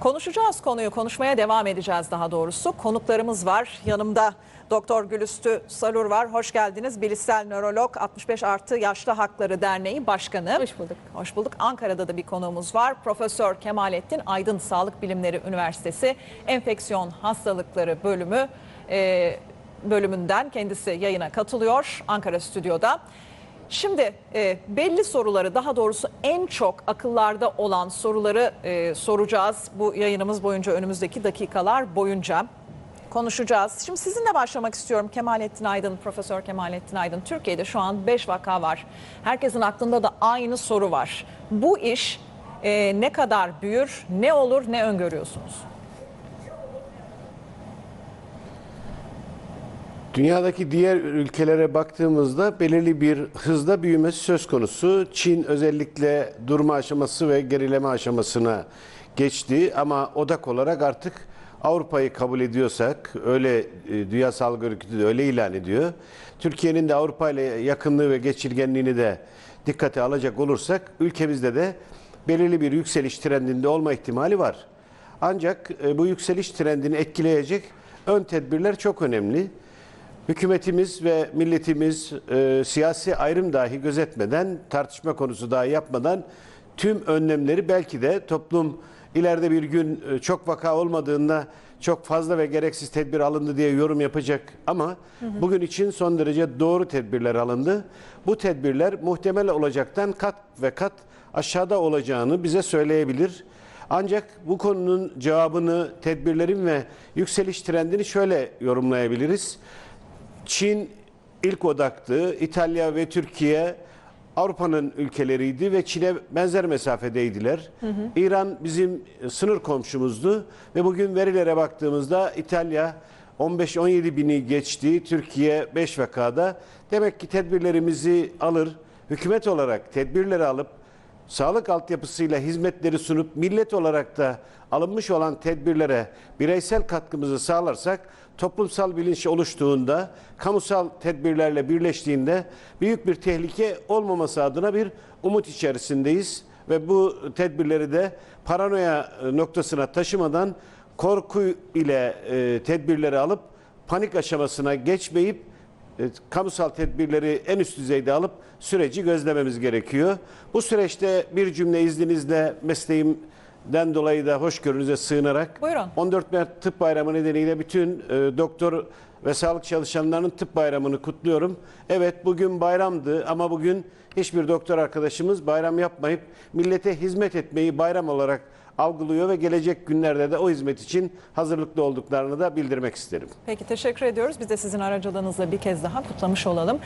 Konuşacağız konuyu, konuşmaya devam edeceğiz daha doğrusu. Konuklarımız var. Yanımda Doktor Gülüstü Salur var. Hoş geldiniz. Bilişsel nörolog 65 artı Yaşlı Hakları Derneği Başkanı. Hoş bulduk. Hoş bulduk. Ankara'da da bir konuğumuz var. Profesör Kemalettin Aydın Sağlık Bilimleri Üniversitesi Enfeksiyon Hastalıkları Bölümü e, bölümünden kendisi yayına katılıyor Ankara stüdyoda. Şimdi e, belli soruları daha doğrusu en çok akıllarda olan soruları e, soracağız bu yayınımız boyunca önümüzdeki dakikalar boyunca konuşacağız. Şimdi sizinle başlamak istiyorum Kemalettin Aydın, Profesör Kemalettin Aydın. Türkiye'de şu an 5 vaka var. Herkesin aklında da aynı soru var. Bu iş e, ne kadar büyür, ne olur, ne öngörüyorsunuz? Dünyadaki diğer ülkelere baktığımızda belirli bir hızda büyümesi söz konusu. Çin özellikle durma aşaması ve gerileme aşamasına geçti ama odak olarak artık Avrupa'yı kabul ediyorsak öyle e, Dünya Sağlık Örgütü de öyle ilan ediyor. Türkiye'nin de Avrupa ile yakınlığı ve geçirgenliğini de dikkate alacak olursak ülkemizde de belirli bir yükseliş trendinde olma ihtimali var. Ancak e, bu yükseliş trendini etkileyecek ön tedbirler çok önemli. Hükümetimiz ve milletimiz e, siyasi ayrım dahi gözetmeden, tartışma konusu dahi yapmadan tüm önlemleri belki de toplum ileride bir gün e, çok vaka olmadığında çok fazla ve gereksiz tedbir alındı diye yorum yapacak ama bugün için son derece doğru tedbirler alındı. Bu tedbirler muhtemel olacaktan kat ve kat aşağıda olacağını bize söyleyebilir. Ancak bu konunun cevabını, tedbirlerin ve yükseliş trendini şöyle yorumlayabiliriz. Çin ilk odaktı. İtalya ve Türkiye Avrupa'nın ülkeleriydi ve Çin'e benzer mesafedeydiler. İran bizim sınır komşumuzdu ve bugün verilere baktığımızda İtalya 15-17 bini geçti. Türkiye 5 vakada. Demek ki tedbirlerimizi alır. Hükümet olarak tedbirleri alıp sağlık altyapısıyla hizmetleri sunup millet olarak da alınmış olan tedbirlere bireysel katkımızı sağlarsak toplumsal bilinç oluştuğunda, kamusal tedbirlerle birleştiğinde büyük bir tehlike olmaması adına bir umut içerisindeyiz. Ve bu tedbirleri de paranoya noktasına taşımadan korku ile e, tedbirleri alıp panik aşamasına geçmeyip kamusal tedbirleri en üst düzeyde alıp süreci gözlememiz gerekiyor. Bu süreçte bir cümle izninizle mesleğimden dolayı da hoşgörünüze sığınarak Buyurun. 14 Mart Tıp Bayramı nedeniyle bütün e, doktor ve sağlık çalışanlarının tıp bayramını kutluyorum. Evet bugün bayramdı ama bugün hiçbir doktor arkadaşımız bayram yapmayıp millete hizmet etmeyi bayram olarak algılıyor ve gelecek günlerde de o hizmet için hazırlıklı olduklarını da bildirmek isterim. Peki teşekkür ediyoruz. Biz de sizin aracılığınızla bir kez daha kutlamış olalım.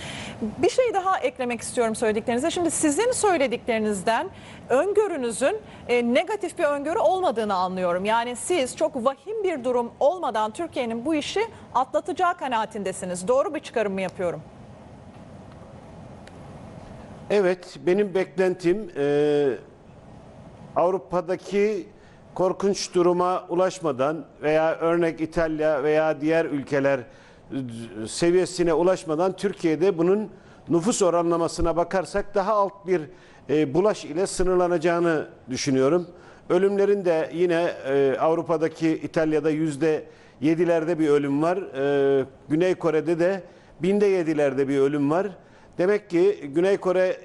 Bir şey daha eklemek istiyorum söylediklerinize. Şimdi sizin söylediklerinizden öngörünüzün e, negatif bir öngörü olmadığını anlıyorum. Yani siz çok vahim bir durum olmadan Türkiye'nin bu işi atlatacağı kanaatindesiniz. Doğru bir çıkarım mı yapıyorum? Evet, benim beklentim e, Avrupa'daki korkunç duruma ulaşmadan veya örnek İtalya veya diğer ülkeler seviyesine ulaşmadan Türkiye'de bunun nüfus oranlamasına bakarsak daha alt bir e, bulaş ile sınırlanacağını düşünüyorum. Ölümlerin de yine e, Avrupa'daki İtalya'da yüzde yedilerde bir ölüm var. E, Güney Kore'de de binde yedilerde bir ölüm var. Demek ki Güney Kore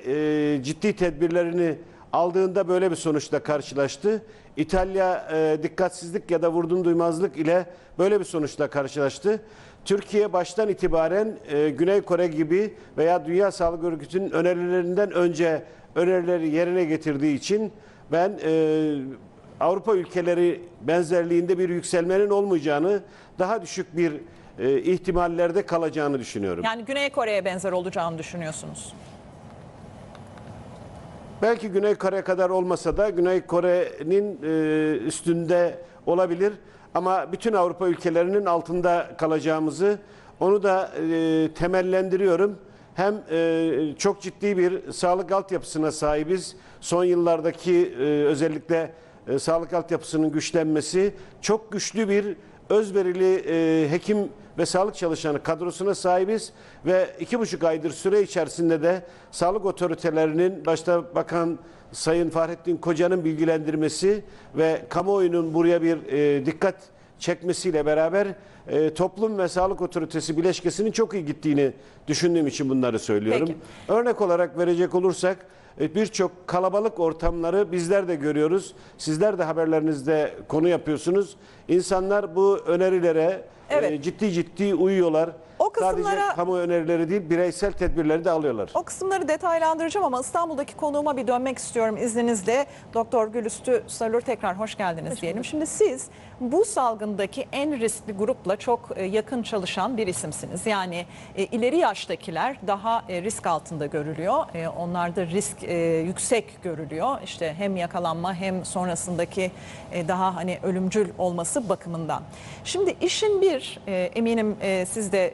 ciddi tedbirlerini aldığında böyle bir sonuçla karşılaştı. İtalya e, dikkatsizlik ya da vurdum duymazlık ile böyle bir sonuçla karşılaştı. Türkiye baştan itibaren e, Güney Kore gibi veya Dünya Sağlık Örgütü'nün önerilerinden önce önerileri yerine getirdiği için ben e, Avrupa ülkeleri benzerliğinde bir yükselmenin olmayacağını, daha düşük bir e, ihtimallerde kalacağını düşünüyorum. Yani Güney Kore'ye benzer olacağını düşünüyorsunuz. Belki Güney Kore kadar olmasa da Güney Kore'nin e, üstünde olabilir. Ama bütün Avrupa ülkelerinin altında kalacağımızı onu da e, temellendiriyorum. Hem e, çok ciddi bir sağlık altyapısına sahibiz. Son yıllardaki özellikle e, sağlık altyapısının güçlenmesi çok güçlü bir özverili e, hekim ve sağlık çalışanı kadrosuna sahibiz ve iki buçuk aydır süre içerisinde de sağlık otoritelerinin başta Bakan Sayın Fahrettin Koca'nın bilgilendirmesi ve kamuoyunun buraya bir e, dikkat çekmesiyle beraber e, toplum ve sağlık otoritesi bileşkesinin çok iyi gittiğini düşündüğüm için bunları söylüyorum. Peki. Örnek olarak verecek olursak e, birçok kalabalık ortamları bizler de görüyoruz. Sizler de haberlerinizde konu yapıyorsunuz. İnsanlar bu önerilere Evet. e, ciddi ciddi uyuyorlar. O kısımlara- Sadece kamu önerileri değil bireysel tedbirleri de alıyorlar. O kısımları detaylandıracağım ama İstanbul'daki konuğuma bir dönmek istiyorum izninizle. Doktor Gülüstü Sarılır tekrar hoş geldiniz diyelim. Şimdi siz bu salgındaki en riskli grupla çok e, yakın çalışan bir isimsiniz. Yani e, ileri yaştakiler daha e, risk altında görülüyor. Onlarda risk yüksek görülüyor. İşte hem yakalanma hem sonrasındaki daha hani ölümcül olması bakımından. Şimdi işin bir eminim siz de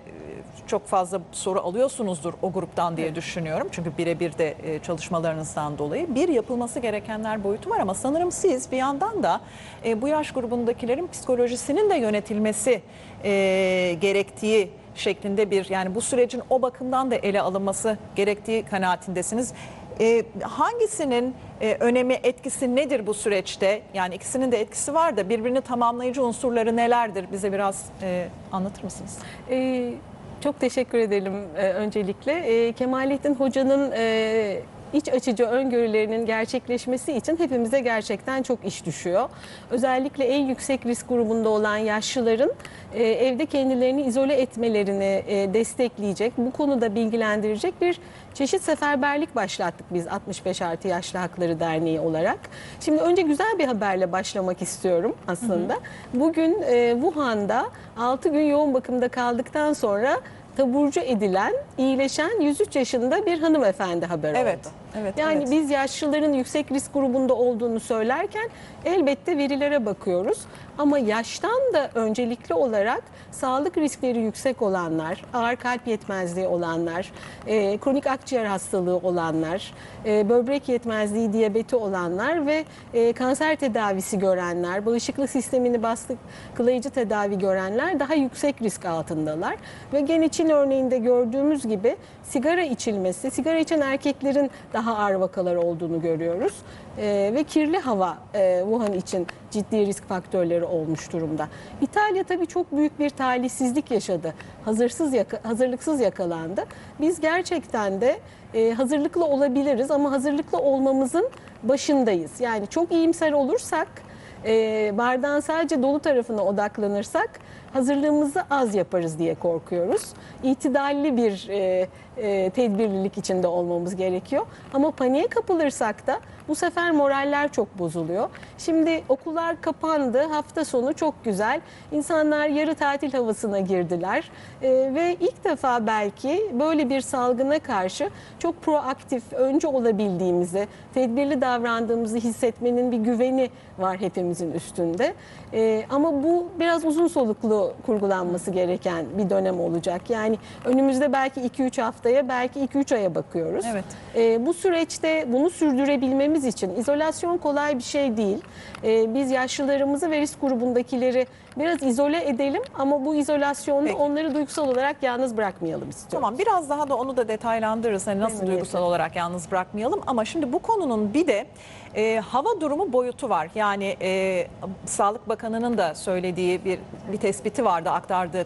çok fazla soru alıyorsunuzdur o gruptan diye düşünüyorum. Çünkü birebir de e, çalışmalarınızdan dolayı bir yapılması gerekenler boyutu var ama sanırım siz bir yandan da e, bu yaş grubundakilerin psikolojisinin de yönetilmesi e, gerektiği şeklinde bir yani bu sürecin o bakımdan da ele alınması gerektiği kanaatindesiniz. E, hangisinin e, önemi etkisi nedir bu süreçte? Yani ikisinin de etkisi var da birbirini tamamlayıcı unsurları nelerdir? Bize biraz e, anlatır mısınız? Ee, çok teşekkür edelim e, öncelikle. Ee, Kemalettin Hoca'nın e, iç açıcı öngörülerinin gerçekleşmesi için hepimize gerçekten çok iş düşüyor. Özellikle en yüksek risk grubunda olan yaşlıların e, evde kendilerini izole etmelerini e, destekleyecek, bu konuda bilgilendirecek bir çeşit seferberlik başlattık biz 65 artı Yaşlı Hakları Derneği olarak. Şimdi önce güzel bir haberle başlamak istiyorum aslında. Bugün e, Wuhan'da 6 gün yoğun bakımda kaldıktan sonra taburcu edilen, iyileşen 103 yaşında bir hanımefendi haber Evet, oldu. Evet, Yani evet. biz yaşlıların yüksek risk grubunda olduğunu söylerken elbette verilere bakıyoruz. Ama yaştan da öncelikli olarak sağlık riskleri yüksek olanlar, ağır kalp yetmezliği olanlar, e, kronik akciğer hastalığı olanlar, e, böbrek yetmezliği, diyabeti olanlar ve e, kanser tedavisi görenler, bağışıklık sistemini baskılayıcı tedavi görenler daha yüksek risk altındalar. Ve gene Çin örneğinde gördüğümüz gibi sigara içilmesi, sigara içen erkeklerin daha ağır vakalar olduğunu görüyoruz. E, ve kirli hava e, Wuhan için ciddi risk faktörleri olmuş durumda. İtalya tabii çok büyük bir talihsizlik yaşadı. Hazırsız yaka- hazırlıksız yakalandı. Biz gerçekten de e, hazırlıklı olabiliriz ama hazırlıklı olmamızın başındayız. Yani çok iyimser olursak, e, bardağın sadece dolu tarafına odaklanırsak hazırlığımızı az yaparız diye korkuyoruz. İtidalli bir e, e, tedbirlilik içinde olmamız gerekiyor. Ama paniğe kapılırsak da bu sefer moraller çok bozuluyor. Şimdi okullar kapandı. Hafta sonu çok güzel. İnsanlar yarı tatil havasına girdiler. E, ve ilk defa belki böyle bir salgına karşı çok proaktif, önce olabildiğimizi, tedbirli davrandığımızı hissetmenin bir güveni var hepimizin üstünde. E, ama bu biraz uzun soluklu kurgulanması gereken bir dönem olacak. Yani önümüzde belki 2-3 haftaya, belki 2-3 aya bakıyoruz. Evet. E, bu süreçte bunu sürdürebilmemiz için izolasyon kolay bir şey değil. E, biz yaşlılarımızı ve risk grubundakileri biraz izole edelim ama bu izolasyonda Peki. onları duygusal olarak yalnız bırakmayalım istiyorum. Tamam biraz daha da onu da detaylandırırız. Hani nasıl duygusal olarak yalnız bırakmayalım. Ama şimdi bu konunun bir de e, hava durumu boyutu var. Yani e, Sağlık Bakanı'nın da söylediği bir bir tespiti vardı aktardığı